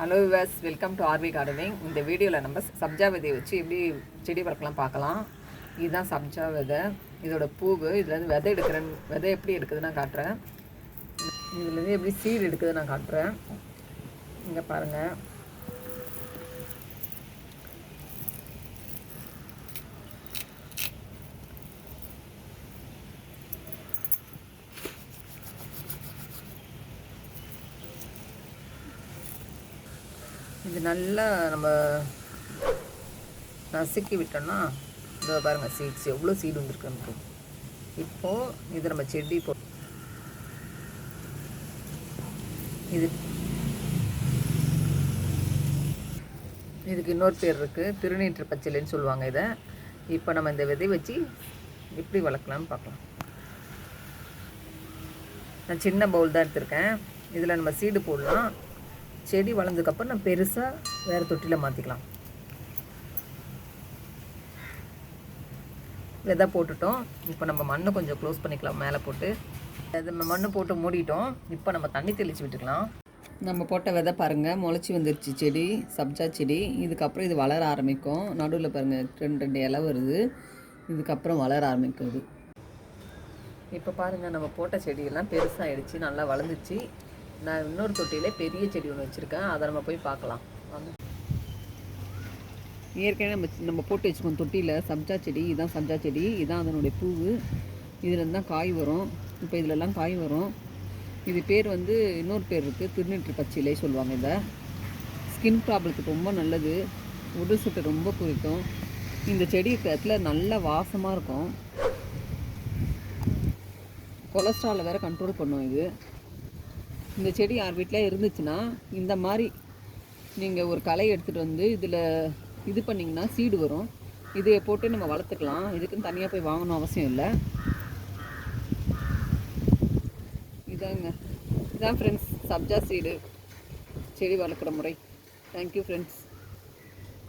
Hello விவாஸ் welcome to RV gardening இந்த வீடியோவில் நம்ம சப்ஜா விதையை வச்சு எப்படி செடி வளர்க்கலாம் பார்க்கலாம். இதுதான் சப்ஜா விதை. இதோட பூவு இதுலேருந்து விதை எடுக்கிறேன் விதை எப்படி எடுக்குது நான் காட்டுறேன். இதுலேருந்து எப்படி சீடு எடுக்குது நான் காட்டுறேன். இங்கே பாருங்கள் இது நல்லா நம்ம நசுக்கி விட்டோம்னா இதோ பாருங்கள் சீட்ஸ் எவ்வளோ சீடு வந்துருக்கு நமக்கு. இப்போது இது நம்ம செடி போ இது இதுக்கு இன்னொரு பேர் இருக்குது திருநீற்று பச்சிலைன்னு சொல்லுவாங்க இதை. இப்போ நம்ம இந்த விதை வச்சு எப்படி வளர்க்கலாம்னு பார்க்கலாம். நான் சின்ன பவுல் தான் எடுத்திருக்கேன். இதில் நம்ம சீடு போடலாம். செடி வளர்ந்ததுக்கப்புறம் நம்ம பெருசாக வேறு தொட்டியில் மாற்றிக்கலாம் விதை போட்டுட்டோம். இப்போ நம்ம மண்ணை கொஞ்சம் க்ளோஸ் பண்ணிக்கலாம் மேலே போட்டு. நம்ம மண்ணு போட்டு மூடிட்டோம். இப்போ நம்ம தண்ணி தெளித்து விட்டுக்கலாம். நம்ம போட்ட விதை பாருங்கள் முளைச்சி வந்துருச்சு செடி சப்ஜா செடி. இதுக்கப்புறம் இது வளர ஆரம்பிக்கும். நடுவில் பாருங்கள் ரெண்டு ரெண்டு இலை வருது. இதுக்கப்புறம் வளர ஆரம்பிக்கும் இது. இப்போ பாருங்கள் நம்ம போட்ட செடியெல்லாம் பெருசாகிடுச்சு நல்லா வளர்ந்துச்சு. நான் இன்னொரு தொட்டியில் பெரிய செடி ஒன்று வச்சுருக்கேன். அதை நம்ம போய் பார்க்கலாம். ஏற்கனவே நம்ம நம்ம போட்டு வச்சுக்கோம் தொட்டியில். சப்ஜா செடி இதுதான் சப்ஜா செடி இதுதான் அதனுடைய பூவு. இதில் தான் காய் வரும். இப்போ இதிலெல்லாம் காய் வரும். இது பேர் வந்து இன்னொரு பேர் இருக்குது திருநெற்று பச்சிலை சொல்லுவாங்க இதை. ஸ்கின் ப்ராப்ளத்துக்கு ரொம்ப நல்லது. உடல் சுட்டை ரொம்ப குறிக்கும். இந்த செடி இடத்துல நல்ல வாசமாக இருக்கும். கொலஸ்ட்ராலை வேறு கண்ட்ரோல் பண்ணும் இது. இந்த செடி யார் வீட்டில் இருந்துச்சுன்னா இந்த மாதிரி நீங்கள் ஒரு களை எடுத்துகிட்டு வந்து இதில் இது பண்ணிங்கன்னா சீடு வரும். இதை போட்டு நம்ம வளர்த்துக்கலாம். இதுக்குன்னு தனியாக போய் வாங்கணும் அவசியம் இல்லை. இதாங்க. இதான் ஃப்ரெண்ட்ஸ் சப்ஜா சீடு செடி வளர்க்குற முறை. Thank you friends